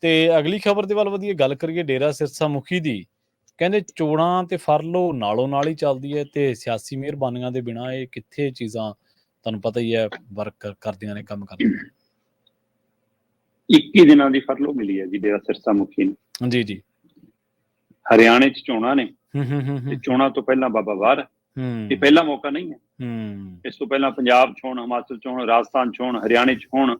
ਤੇ ਅਗਲੀ ਖਬਰ ਦੇ ਵੱਲ ਵਧੀਆ ਗੱਲ ਕਰੀਏ ਡੇਰਾ ਸਿਰਸਾ ਮੁਖੀ ਦੀ। ਕਹਿੰਦੇ ਚੋਣਾਂ ਤੇ ਫਰਲੋ ਨਾਲੋਂ ਨਾਲ ਹੀ ਚੱਲਦੀ ਹੈ ਤੇ ਸਿਆਸੀ ਮਿਹਰਬਾਨੀਆਂ ਦੇ ਬਿਨਾ ਇਹ ਕਿੱਥੇ ਚੀਜ਼ਾਂ ਤੁਹਾਨੂੰ ਪਤਾ ਹੀ ਹੈ ਵਰਕ ਕਰਦੀਆਂ ਨੇ ਕੰਮ ਕਰਦੀਆਂ 21 ਦਿਨਾਂ ਦੀ ਫਰਲੋ ਮਿਲੀ ਹੈ ਜੀ ਡੇਰਾ ਸਿਰਸਾ ਮੁਖੀ ਨੂੰ। ਜੀ ਜੀ। ਹਰਿਆਣੇ 'ਚ ਚੋਣਾਂ ਨੇ। ਹੂੰ ਹੂੰ ਹੂੰ ਤੇ ਚੋਣਾਂ ਤੋਂ ਪਹਿਲਾਂ ਬਾਬਾ ਬਾਹਰ ਹੈ। ਇਹ ਪਹਿਲਾ ਮੌਕਾ ਨਹੀਂ ਹੈ। ਹੂੰ। ਇਸ ਤੋਂ ਪਹਿਲਾਂ ਪੰਜਾਬ 'ਚ ਹੋਣ ਹਿਮਾਚਲ 'ਚ ਹੋਣ ਰਾਜਸਥਾਨ 'ਚ ਹੋਣ ਹਰਿਆਣੇ 'ਚ ਹੋਣ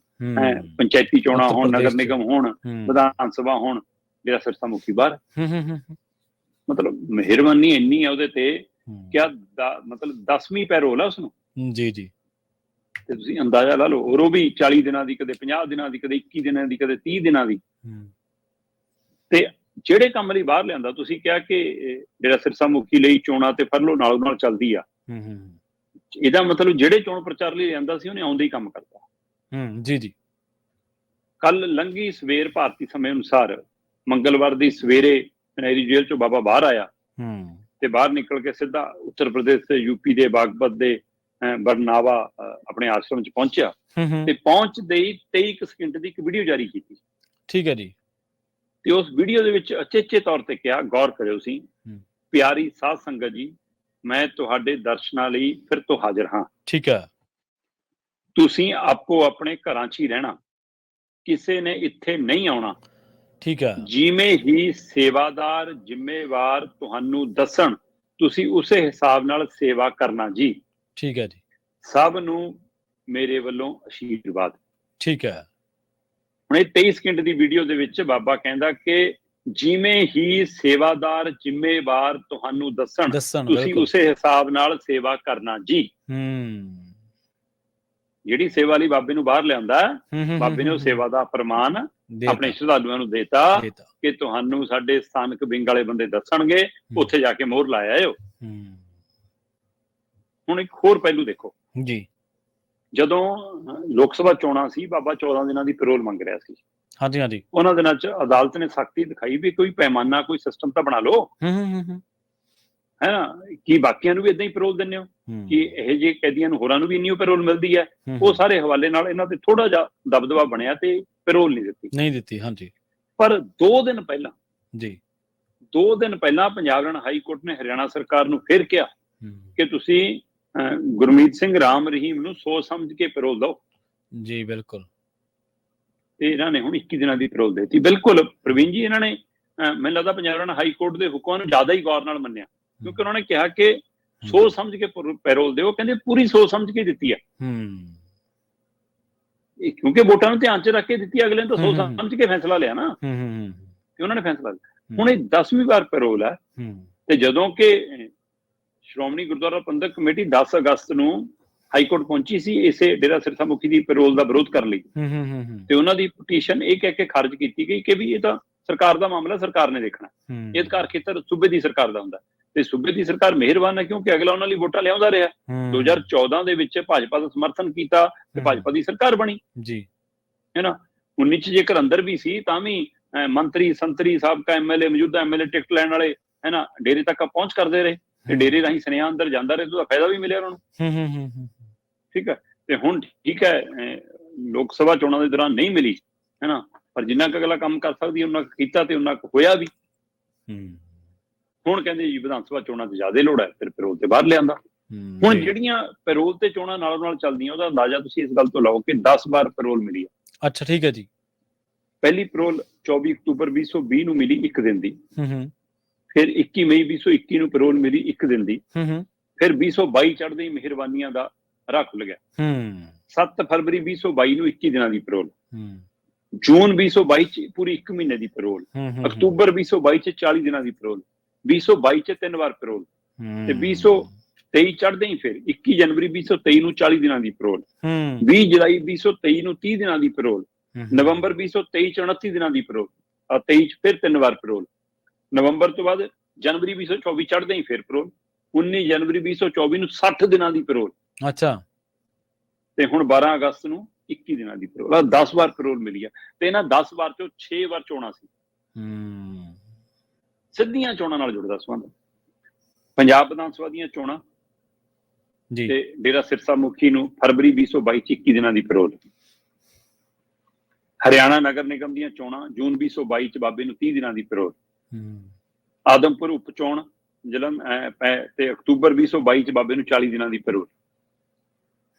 ਪੰਚਾਇਤੀ ਚੋਣਾਂ ਹੋਣ ਨਗਰ। ਨਿਗਮ ਹੋਣ ਵਿਧਾਨ ਸਭਾ ਹੋਣ ਡੇਰਾ ਸਿਰਸਾ ਮੁਖੀ ਬਾਹਰ। ਮਤਲਬ ਮਿਹਰਬਾਨੀ ਇੰਨੀ ਹੈ ਉਹਦੇ ਤੇ। ਕਿਆ ਮਤਲਬ 10ਵੀਂ ਪੈਰੋਲ ਹੈ ਉਸ ਨੂੰ ਜੀ ਜੀ। ਤੇ ਤੁਸੀਂ ਅੰਦਾਜ਼ਾ ਲਾ ਲਓ ਔਰ ਉਹ ਵੀ 40 ਦਿਨਾਂ ਦੀ ਕਦੇ 50 ਦਿਨਾਂ ਦੀ ਕਦੇ 21 ਦਿਨਾਂ ਦੀ ਕਦੇ 30 ਦਿਨਾਂ ਦੀ। ਤੇ ਜਿਹੜੇ ਕੰਮ ਲਈ ਬਾਹਰ ਲਿਆਂਦਾ ਤੁਸੀਂ ਕਿਹਾ ਕਿ ਜਿਹੜਾ ਸਿਰਸਾ ਮੁਖੀ ਲਈ ਚੋਣਾਂ ਤੇ ਫਰਲੋ ਨਾਲੋਂ ਨਾਲ ਚੱਲਦੀ ਆ। ਹੂੰ ਹੂੰ। ਇਹਦਾ ਮਤਲਬ ਜਿਹੜੇ ਚੋਣ ਪ੍ਰਚਾਰ ਲਈ ਲਿਆਂਦਾ ਸੀ ਉਹਨੇ ਆਉਂਦੇ ਹੀ ਕੰਮ ਕਰਤਾ। ਹੂੰ ਜੀ ਜੀ। ਕੱਲ ਲੰਗੀ ਸਵੇਰ ਭਾਰਤੀ ਸਮੇਂ ਅਨੁਸਾਰ ਮੰਗਲਵਾਰ ਦੀ ਸਵੇਰੇ ਪਨੈਰੀ ਜੇਲ੍ਹ ਚੋਂ ਬਾਬਾ ਬਾਹਰ ਆਇਆ ਹੂੰ। ਤੇ ਬਾਹਰ ਨਿਕਲ ਕੇ ਸਿੱਧਾ ਉੱਤਰ ਪ੍ਰਦੇਸ਼ ਤੇ ਯੂਪੀ ਦੇ ਬਾਗਪਤ ਦੇ ਬਰਨਾਵਾ ਆਪਣੇ ਆਸ਼ਰਮ ਚ ਪਹੁੰਚਿਆ ਤੇ ਪਹੁੰਚਦੇ ਹੀ 23 ਕੁ ਸਕਿੰਟ ਦੀ ਇੱਕ ਵੀਡੀਓ ਜਾਰੀ ਕੀਤੀ। ਠੀਕ ਹੈ ਜੀ। ਤੇ ਉਸ ਵੀਡੀਓ ਦੇ ਵਿੱਚ ਅਚੇਚੇ ਤੌਰ ਤੇ ਕਿਹਾ ਗੌਰ ਕਰਿਓ ਸੀ। ਪਿਆਰੀ ਸਾਧ ਸੰਗਤ ਜੀ ਮੈਂ ਤੁਹਾਡੇ ਦਰਸ਼ਨਾਂ ਲਈ ਫਿਰ ਤੋਂ ਹਾਜ਼ਰ ਹਾਂ। ਠੀਕ ਹੈ। ਤੁਸੀਂ ਆਪੋ ਆਪਣੇ ਘਰਾਂ 'ਚ ਹੀ ਰਹਿਣਾ। ਕਿਸੇ ਨੇ ਇੱਥੇ ਨਹੀਂ ਆਉਣਾ। ਠੀਕ ਹੈ। ਜਿਵੇਂ ਹੀ ਸੇਵਾਦਾਰ ਜ਼ਿੰਮੇਵਾਰ ਤੁਹਾਨੂੰ ਦੱਸਣ ਤੁਸੀਂ ਉਸੇ ਹਿਸਾਬ ਨਾਲ ਸੇਵਾ ਕਰਨਾ ਜੀ। ਠੀਕ ਹੈ ਜੀ। ਸਭ ਨੂੰ ਮੇਰੇ ਵੱਲੋਂ ਅਸ਼ੀਰਵਾਦ। ਠੀਕ ਹੈ। ਹੁਣ ਇਹ 23 ਸਕਿੰਟ ਦੀ ਵੀਡੀਓ ਦੇ ਵਿੱਚ ਬਾਬਾ ਕਹਿੰਦਾ ਕਿ ਜਿਵੇਂ ਹੀ ਸੇਵਾਦਾਰ ਜ਼ਿੰਮੇਵਾਰ ਤੁਹਾਨੂੰ ਦੱਸਣ ਤੁਸੀਂ। ਉਸੇ ਹਿਸਾਬ ਨਾਲ ਸੇਵਾ ਕਰਨਾ ਜੀ। ਹੂੰ। ਜਿਹੜੀ ਸੇਵਾ ਲਈ ਬਾਬੇ ਨੂੰ ਬਾਹਰ ਲਿਆਂਦਾ ਬਾਬੇ ਨੇ ਉਹ ਸੇਵਾ ਦਾ ਪ੍ਰਮਾਣ ਆਪਣੇ ਸ਼ਰਧਾਲੂਆਂ ਨੂੰ ਦੇਤਾ। ਕਿ ਤੁਹਾਨੂੰ ਸਾਡੇ ਸਥਾਨਕ ਵਿੰਗ ਵਾਲੇ ਬੰਦੇ ਦੱਸਣਗੇ ਉੱਥੇ ਜਾ ਕੇ ਮੋਹਰ ਲਾਇਆ ਆਇਓ ਹੂੰ। ਹੁਣ ਇੱਕ ਹੋਰ ਪਹਿਲੂ ਦੇਖੋ। ਜੀ। ਜਦੋਂ ਲੋਕ ਸਭਾ ਚੋਣਾਂ ਸੀ ਬਾਬਾ 14 ਦਿਨਾਂ ਦੀ ਪੈਰੋਲ ਮੰਗ ਰਿਹਾ ਸੀ। ਹਾਂਜੀ ਹਾਂਜੀ। ਉਹਨਾਂ ਦਿਨਾਂ 'ਚ ਅਦਾਲਤ ਨੇ ਸਖਤੀ ਦਿਖਾਈ ਵੀ ਕੋਈ ਪੈਮਾਨਾ ਕੋਈ ਸਿਸਟਮ ਤਾਂ ਬਣਾ ਲਓ। ਹੂੰ ਹੂੰ ਹੂੰ, ਹੂੰ ਨਾ? ਕੀ ਬਾਕੀਆਂ ਨੂੰ ਵੀ ਇਦਾਂ ਹੀ ਪੈਰੋਲ ਦਿੰਦੇ ਹੋ? ਕਿ ਇਹ ਜੇ ਕੈਦੀਆਂ ਨੂੰ ਹੋਰਾਂ ਨੂੰ ਵੀ ਇੰਨੀ ਪੈਰੋਲ ਮਿਲਦੀ ਹੈ ਉਹ ਸਾਰੇ ਹਵਾਲੇ ਨਾਲ ਇਹਨਾਂ ਤੇ ਥੋੜਾ ਜਿਹਾ ਦਬਦਬਾ ਬਣਿਆ ਤੇ ਪੈਰੋਲ ਨਹੀਂ ਦਿੱਤੀ। ਨਹੀਂ ਦਿੱਤੀ ਹਾਂਜੀ। ਪਰ 2 ਦਿਨ ਪਹਿਲਾਂ ਜੀ। 2 ਦਿਨ ਪਹਿਲਾਂ ਪੰਜਾਬ ਹਰਿਆਣਾ ਹਾਈ ਕੋਰਟ ਨੇ ਹਰਿਆਣਾ ਸਰਕਾਰ ਨੂੰ ਫਿਰ ਕਿਹਾ ਕਿ ਤੁਸੀਂ ਗੁਰਮੀਤ ਸਿੰਘ ਰਾਮ ਰਹੀਮ ਨੂੰ ਸੋਚ ਸਮਝ ਕੇ ਪੈਰੋਲ ਦਿਓ। ਜੀ ਬਿਲਕੁਲ। ਤੇ ਇਹਨਾਂ ਨੇ ਹੁਣ 21 ਦਿਨਾਂ ਦੀ ਪੈਰੋਲ ਦਿੱਤੀ। ਬਿਲਕੁਲ ਪ੍ਰਵੀਨ ਜੀ ਇਹਨਾਂ ਨੇ ਮੈਨੂੰ ਲੱਗਦਾ ਪੰਜਾਬ ਹਰਿਆਣਾ ਹਾਈ ਕੋਰਟ ਦੇ ਹੁਕਮਾਂ ਨੂੰ ਜ਼ਿਆਦਾ ਹੀ ਗੌਰ ਨਾਲ ਮੰਨਿਆ। ਕਿਉਂਕਿ ਉਹਨਾਂ ਨੇ ਕਿਹਾ ਕਿ ਸੋਚ ਸਮਝ ਕੇ ਪੈਰੋ- ਪੈਰੋਲ ਦਿਓ ਕਹਿੰਦੇ ਪੂਰੀ ਸੋਚ ਸਮਝ ਕੇ ਦਿੱਤੀ ਹੈ ਹੂੰ। ਇਹ ਕਿਉਂਕਿ ਵੋਟਾਂ ਨੂੰ ਧਿਆਨ 'ਚ ਰੱਖ ਕੇ ਦਿੱਤੀ ਅਗਲੇ ਨੇ ਤਾਂ ਸੋਚ। ਸਮਝ ਕੇ ਫੈਸਲਾ ਲਿਆ ਨਾ। ਹੂੰ ਹੂੰ ਹੂੰ, ਤੇ ਉਹਨਾਂ ਨੇ ਫੈਸਲਾ ਲਿਆ। ਹੁਣ ਇਹ 10ਵੀਂ ਵਾਰ ਪੈਰੋਲ ਹੂੰ। ਤੇ ਜਦੋਂ ਕਿ ਸ਼੍ਰੋਮਣੀ ਗੁਰਦੁਆਰਾ ਪ੍ਰਬੰਧਕ ਕਮੇਟੀ 10 ਅਗਸਤ ਨੂੰ ਹਾਈ ਕੋਰਟ ਪਹੁੰਚੀ ਸੀ ਇਸੇ ਡੇਰਾ ਸਿਰਸਾ ਮੁਖੀ ਦੀ ਪੈਰੋਲ ਦਾ ਵਿਰੋਧ ਕਰਨ ਲਈ। ਹੂੰ ਹੂੰ ਹੂੰ, ਹੂੰ। ਤੇ ਉਹਨਾਂ ਦੀ ਪਟੀਸ਼ਨ ਇਹ ਕਹਿ ਕੇ ਖਾਰਜ ਕੀਤੀ ਗਈ ਕਿ ਵੀ ਇਹ ਤਾਂ ਸਰਕਾਰ ਦਾ ਮਾਮਲਾ ਸਰਕਾਰ ਨੇ ਦੇਖਣਾ। ਇਹ ਅਧਿਕਾਰ ਖੇਤਰ ਸੂਬੇ ਦੀ ਸਰਕਾਰ ਦਾ ਹੁੰਦਾ। ਤੇ ਸੂਬੇ ਦੀ ਸਰਕਾਰ ਮਿਹਰਬਾਨ ਹੈ ਕਿਉਂਕਿ ਅਗਲਾ ਉਹਨਾਂ ਲਈ ਵੋਟਾਂ ਲਿਆਉਂਦਾ ਰਿਹਾ। ਹੂੰ, 2014 ਦੇ ਵਿੱਚ ਭਾਜਪਾ ਦਾ ਸਮਰਥਨ ਕੀਤਾ ਤੇ ਭਾਜਪਾ ਦੀ ਸਰਕਾਰ ਬਣੀ। ਜੀ। ਹੈ ਨਾ? 19 ਚ ਜੇਕਰ ਅੰਦਰ ਵੀ ਸੀ ਤਾਂ ਵੀ ਮੰਤਰੀ ਸੰਤਰੀ ਸਾਬਕਾ ਐਮਐਲਏ ਮੌਜੂਦਾ ਐਮਐਲਏ ਟਿਕਟ ਲੈਣ ਵਾਲੇ ਹੈ ਨਾ ਡੇਰੇ ਤੱਕ ਪਹੁੰਚ ਕਰਦੇ ਰਹੇ। ਤੇ ਡੇਰੇ ਰਾਹੀਂ ਸੁਨੇਹਾ ਅੰਦਰ ਜਾਂਦਾ ਰਹੇ ਤਾਂ ਉਹਦਾ ਫਾਇਦਾ ਵੀ ਮਿਲਿਆ ਉਹਨਾਂ ਨੂੰ। ਹੂੰ ਹੂੰ ਹੂੰ, ਠੀਕ ਹੈ? ਤੇ ਹੁਣ ਠੀਕ ਹੈ ਲੋਕ ਸਭਾ ਚੋਣਾਂ ਦੇ ਦੌਰਾਨ ਨਹੀਂ ਮਿਲੀ ਹੈ ਨਾ? ਪਰ ਜਿੰਨਾ ਕੁ ਅਗਲਾ ਕੰਮ ਕਰ ਸਕਦੀ ਉਹਨਾਂ ਕੀਤਾ ਤੇ ਉਹਨਾਂ ਕੁ ਹੋਇਆ ਵੀ। ਹੂੰ। ਹੁਣ ਕਹਿੰਦੇ ਜੀ ਵਿਧਾਨ ਸਭਾ ਚੋਣਾਂ 'ਚ ਜ਼ਿਆਦਾ ਲੋੜ ਹੈ ਫਿਰ ਪੈਰੋਲ ਤੇ ਬਾਹਰ ਲਿਆਂਦਾ। ਹੁਣ। ਜਿਹੜੀਆਂ ਪੈਰੋਲ ਤੇ ਚੋਣਾਂ ਨਾਲੋਂ ਨਾਲ ਚੱਲਦੀਆਂ ਉਹਦਾ ਅੰਦਾਜ਼ਾ ਤੁਸੀਂ ਇਸ ਗੱਲ ਤੋਂ ਲਾਓ ਕਿ 10 ਵਾਰ ਪੈਰੋਲ ਮਿਲੀ ਹੈ। ਅੱਛਾ ਠੀਕ ਹੈ ਜੀ। ਪਹਿਲੀ ਪੈਰੋਲ 24 ਅਕਤੂਬਰ 2020 ਨੂੰ ਮਿਲੀ ਇੱਕ ਦਿਨ ਦੀ। ਹੂੰ ਹੂੰ। ਫਿਰ 21 ਮਈ 2021 ਨੂੰ ਪੈਰੋਲ ਮਿਲੀ ਇੱਕ ਦਿਨ ਦੀ। ਹੂੰ ਹੂੰ। ਫਿਰ 2022 ਚੜ੍ਹਦੇ ਹੀ ਮਿਹਰਬਾਨੀਆਂ ਦਾ ਰਾਹ ਖੁੱਲ ਗਿਆ ਹੂੰ। 7 ਫਰਵਰੀ 2022 ਨੂੰ 21 ਦਿਨਾਂ ਦੀ ਪੈਰੋਲ। ਹੂੰ। ਜੂਨ 2022 ਚ ਪੂਰੀ 1 ਮਹੀਨੇ ਦੀ ਪੈਰੋਲ। ਅਕਤੂਬਰ 2022 ਚ 40 ਦਿਨਾਂ ਦੀ ਪੈਰੋਲ। 2022 ਚ ਤਿੰਨ ਵਾਰ ਪੈਰੋਲ ਤੇ 2023 ਚੜ੍ਹਦੇ ਹੀ ਫਿਰ। 21 ਜਨਵਰੀ 2023 ਨੂੰ 40 ਦਿਨਾਂ ਦੀ ਪੈਰੋਲ ਹੂੰ। 20 ਜੁਲਾਈ 2023 ਨੂੰ 30 ਦਿਨਾਂ ਦੀ ਪੈਰੋਲ ਨਵੰਬਰ 2023 ਚ 29 ਦਿਨਾਂ ਦੀ ਪੈਰੋਲ ਆ 23 ਚ ਫਿਰ ਤਿੰਨ ਵਾਰ ਪੈਰੋਲ ਨਵੰਬਰ ਤੋਂ ਬਾਅਦ ਜਨਵਰੀ 2024 ਚੜ੍ਹਦੇ ਹੀ ਫਿਰ ਪੈਰੋਲ 19 ਜਨਵਰੀ 2024 ਨੂੰ 60 ਦਿਨਾਂ ਦੀ ਪੈਰੋਲ ਅੱਛਾ। ਤੇ ਹੁਣ 12 ਅਗਸਤ ਨੂੰ 21 ਦਿਨਾਂ ਦੀ ਪੈਰੋਲ ਆ 10 ਵਾਰ ਪੈਰੋਲ ਮਿਲੀ ਆ। ਤੇ ਇਹਨਾਂ 10 ਵਾਰ ਚੋਂ 6 ਵਾਰ ਚੋਣਾਂ ਸੀ। ਹੂੰ। ਸਿੱਧੀਆਂ ਚੋਣਾਂ ਨਾਲ ਜੁੜਦਾ ਸੰਬੰਧ। ਪੰਜਾਬ ਵਿਧਾਨ ਸਭਾ ਦੀਆਂ ਚੋਣਾਂ ਜੀ। ਤੇ ਡੇਰਾ ਸਿਰਸਾ ਮੁਖੀ ਨੂੰ ਫਰਵਰੀ 2022 ਚ 21 ਦਿਨਾਂ ਦੀ ਪੈਰੋਲ ਹਰਿਆਣਾ ਨਗਰ ਨਿਗਮ ਦੀਆਂ ਚੋਣਾਂ ਜੂਨ 2022 ਚ ਬਾਬੇ ਨੂੰ 30 ਦਿਨਾਂ ਦੀ ਪੈਰੋਲ ਹੂੰ। ਆਦਮਪੁਰ ਉਪ ਚੋਣ ਪੈ- ਤੇ ਅਕਤੂਬਰ 2022 ਚ ਬਾਬੇ ਨੂੰ 40 ਦਿਨਾਂ ਦੀ ਪੈਰੋਲ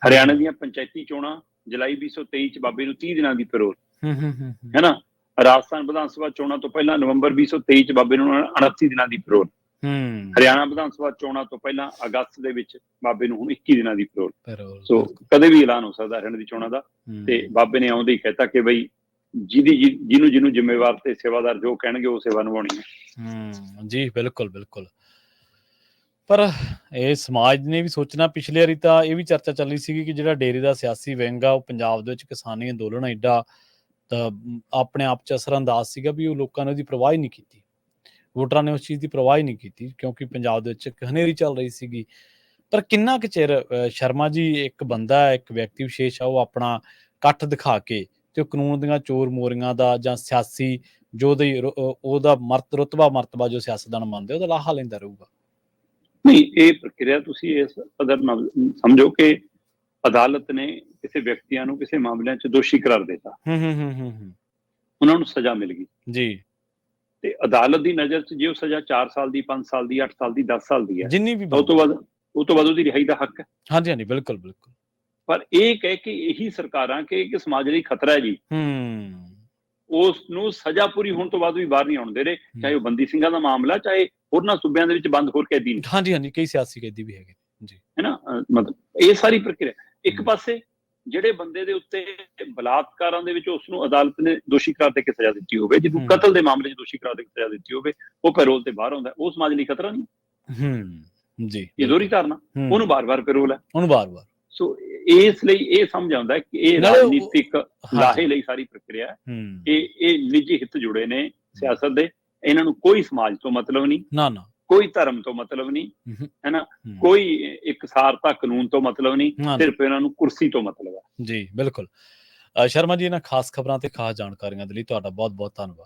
ਹਰਿਆਣਾ ਦੀਆਂ ਪੰਚਾਇਤੀ ਚੋਣਾਂ ਜੁਲਾਈ 2023 ਚ ਬਾਬੇ ਨੂੰ 30 ਦਿਨਾਂ ਦੀ ਪੈਰੋਲ ਹੂੰ ਹੂੰ ਹੂੰ ਹੈ। ਨਾ ਰਾਜਸਥਾਨ ਵਿਧਾਨ ਸਭਾ ਚੋਣਾਂ ਤੋਂ ਪਹਿਲਾਂ ਨਵੰਬਰ 2023 ਚ ਬਾਬੇ ਨੂੰ 29 ਦਿਨਾਂ ਦੀ ਪੈਰੋਲ ਹੂੰ। ਹਰਿਆਣਾ ਵਿਧਾਨ ਸਭਾ ਚੋਣਾਂ ਤੋਂ ਪਹਿਲਾਂ ਅਗਸਤ ਦੇ ਵਿੱਚ ਬਾਬੇ ਨੂੰ ਹੁਣ 21 ਦਿਨਾਂ ਦੀ ਪੈਰੋਲ ਸੋ ਕਦੇ ਵੀ ਐਲਾਨ ਹੋ ਸਕਦਾ ਹਰਿਆਣਾ ਦੀ ਚੋਣਾਂ ਦਾ। ਤੇ ਬਾਬੇ ਨੇ ਆਉਂਦੇ ਹੀ ਕਹਿਤਾ ਕਿ ਬਈ ਜਿਹਦੀ ਜਿਹਨੂੰ ਜਿਹਨੂੰ ਜ਼ਿੰਮੇਵਾਰ ਤੇ ਸੇਵਾਦਾਰ ਜੋ ਕਹਿਣਗੇ ਉਹ ਸੇਵਾ ਨਿਭਾਉਣੀ ਹੈ। ਹੂੰ ਜੀ ਬਿਲਕੁਲ ਬਿਲਕੁਲ। ਪਰ ਇਹ ਸਮਾਜ ਨੇ ਵੀ ਸੋਚਣਾ ਪਿਛਲੇ ਵਾਰੀ ਤਾਂ ਇਹ ਵੀ ਚਰਚਾ ਚੱਲ ਸੀਗੀ ਕਿ ਜਿਹੜਾ ਡੇਰੇ ਦਾ ਸਿਆਸੀ ਵਿੰਗ ਆ ਉਹ ਪੰਜਾਬ ਦੇ ਵਿੱਚ ਕਿਸਾਨੀ ਅੰਦੋਲਨ ਐਡਾ ਤਾਂ ਆਪਣੇ ਆਪ ਚ ਅਸਰਅੰਦਾਜ਼ ਸੀਗਾ ਵੀ ਉਹ ਲੋਕਾਂ ਨੇ ਉਹਦੀ ਪਰਵਾਹ ਹੀ ਨਹੀਂ ਕੀਤੀ। ਵੋਟਰਾਂ ਨੇ ਉਸ ਚੀਜ਼ ਦੀ ਪਰਵਾਹ ਹੀ ਨਹੀਂ ਕੀਤੀ ਕਿਉਂਕਿ ਪੰਜਾਬ ਦੇ ਵਿੱਚ ਹਨੇਰੀ ਚੱਲ ਰਹੀ ਸੀਗੀ। ਪਰ ਕਿੰਨਾ ਕੁ ਚਿਰ ਸ਼ਰਮਾ ਜੀ ਇੱਕ ਬੰਦਾ ਇੱਕ ਵਿਅਕਤੀ ਵਿਸ਼ੇਸ਼ ਆ, ਉਹ ਆਪਣਾ ਇਕੱਠ ਦਿਖਾ ਕੇ ਤੇ ਉਹ ਕਾਨੂੰਨ ਦੀਆਂ ਚੋਰ ਮੋਰੀਆਂ ਦਾ ਜਾਂ ਸਿਆਸੀ ਜੋ ਉਹਦੀ ਉਹਦਾ ਮਰਤ, ਰੁਤਬਾ ਮਰਤਬਾ ਜੋ ਸਿਆਸਤਦਾਨ ਮੰਨਦੇ, ਉਹਦਾ ਲਾਹਾ ਲੈਂਦਾ ਰਹੂਗਾ। ਨਹੀਂ, ਇਹ ਪ੍ਰਕਿਰਿਆ ਤੁਸੀਂ ਇਸ ਕਦਰ ਸਮਝੋ ਕਿ ਅਦਾਲਤ ਨੇ ਕਿਸੇ ਵਿਅਕਤੀਆਂ ਨੂੰ ਕਿਸੇ ਮਾਮਲਿਆਂ 'ਚ ਦੋਸ਼ੀ ਕਰਾਰ ਦਿੱਤਾ। ਹੂੰ ਹੂੰ ਹੂੰ ਉਹਨਾਂ ਨੂੰ ਸਜ਼ਾ ਮਿਲ ਗਈ। ਜੀ। ਤੇ ਅਦਾਲਤ ਦੀ ਨਜ਼ਰ 'ਚ ਜੇ ਉਹ ਸਜ਼ਾ 4 ਸਾਲ ਦੀ 5 ਸਾਲ ਦੀ 8 ਸਾਲ ਦੀ 10 ਸਾਲ ਦੀ ਹੈ ਜਿੰਨੀ ਵੀ ਉਹ ਤੋਂ ਬਾਅਦ ਉਹ ਤੋਂ ਬਾਅਦ ਉਹਦੀ ਰਿਹਾਈ ਦਾ ਹੱਕ ਹੈ। ਹਾਂਜੀ ਹਾਂਜੀ ਬਿਲਕੁਲ ਬਿਲਕੁਲ। ਪਰ ਇਹ ਕਹਿ ਕੇ ਇਹੀ ਸਰਕਾਰਾਂ ਕਿ ਕਿ ਸਮਾਜ ਲਈ ਖਤਰਾ ਹੈ ਜੀ। ਹੂੰ। ਉਸ ਨੂੰ ਸਜ਼ਾ ਪੂਰੀ ਹੋਣ ਤੋਂ ਬਾਅਦ ਵੀ ਬਾਹਰ ਨਹੀਂ ਆਉਣ ਦੇ ਰਹੇ ਚਾਹੇ ਉਹ ਬੰਦੀ ਸਿੰਘਾਂ ਦਾ ਮਾਮਲਾ ਚਾਹੇ ਹੋਰਨਾਂ ਸੂਬਿਆਂ ਦੇ ਵਿੱਚ ਬੰਦ ਹੋਰ ਕੈਦੀ ਨੇ। ਹਾਂਜੀ ਹਾਂਜੀ ਕਈ ਸਿਆਸੀ ਕੈਦੀ ਵੀ ਹੈਗੇ ਹੈ ਨਾ? ਅਹ ਮਤਲਬ ਇਹ ਸਾਰੀ ਪ੍ਰਕਿਰਿਆ। ਇੱਕ। ਪਾਸੇ ਜਿਹੜੇ ਬੰਦੇ ਦੇ ਉੱਤੇ ਬਲਾਤਕਾਰਾਂ ਦੇ ਵਿੱਚ ਉਸ ਨੂੰ ਅਦਾਲਤ ਨੇ ਦੋਸ਼ੀ ਕਰਾਰ ਦੇ ਕੇ ਸਜ਼ਾ ਦਿੱਤੀ ਹੋਵੇ ਜਿਹਨੂੰ। ਕਤਲ ਦੇ ਮਾਮਲੇ 'ਚ ਦੋਸ਼ੀ ਕਰਾਰ ਦੇ ਕੇ ਸਜ਼ਾ ਦਿੱਤੀ ਹੋਵੇ ਉਹ ਪੈਰੋਲ ਤੇ ਬਾਹਰ ਆਉਂਦਾ ਹੈ। ਉਹ ਸਮਾਜ ਲਈ ਖਤਰਾ ਨਹੀਂ। ਹੂੰ ਜੀ ਇਹ ਦੋਹਰੀ ਧਾਰਨਾ ਉਹਨੂੰ ਬਾਰ-ਬਾਰ ਪੈਰੋਲ ਹੈ। ਉਹਨੂੰ ਬਾਰ-ਬਾਰ ਸੋ ਇਸ ਲਈ ਇਹ ਸਮਝ ਆਉਂਦਾ ਕਿ ਇਹ ਰਾਜਨੀਤਿਕ ਲਾਹੇ ਲਈ ਸਾਰੀ ਪ੍ਰਕਿਰਿਆ ਹੂੰ। ਇਹ ਇਹ ਨਿੱਜੀ ਹਿੱਤ ਜੁੜੇ ਨੇ ਸਿਆਸਤ ਦੇ। ਇਹਨਾਂ ਨੂੰ ਕੋਈ ਸਮਾਜ ਤੋਂ ਮਤਲਬ ਨਹੀਂ। ਨਾ ਨਾ। ਕੋਈ ਧਰਮ ਤੋਂ ਮਤਲਬ ਨਹੀਂ ਹੂੰ, ਹੈ ਨਾ ਹੂੰ, ਕੋਈ ਇੱਕ ਸਾਰਤਾ ਕਾਨੂੰਨ ਤੋਂ ਮਤਲਬ ਨਹੀਂ ਸਿਰਫ ਇਹਨਾਂ ਨੂੰ ਕੁਰਸੀ ਤੋਂ ਮਤਲਬ ਹੈ ਜੀ ਬਿਲਕੁਲ। ਸ਼ਰਮਾ ਜੀ ਇਹਨਾਂ ਖਾਸ ਖਬਰਾਂ ਤੇ ਖਾਸ ਜਾਣਕਾਰੀਆਂ ਦੇ ਲਈ ਤੁਹਾਡਾ ਬਹੁਤ ਬਹੁਤ ਧੰਨਵਾਦ।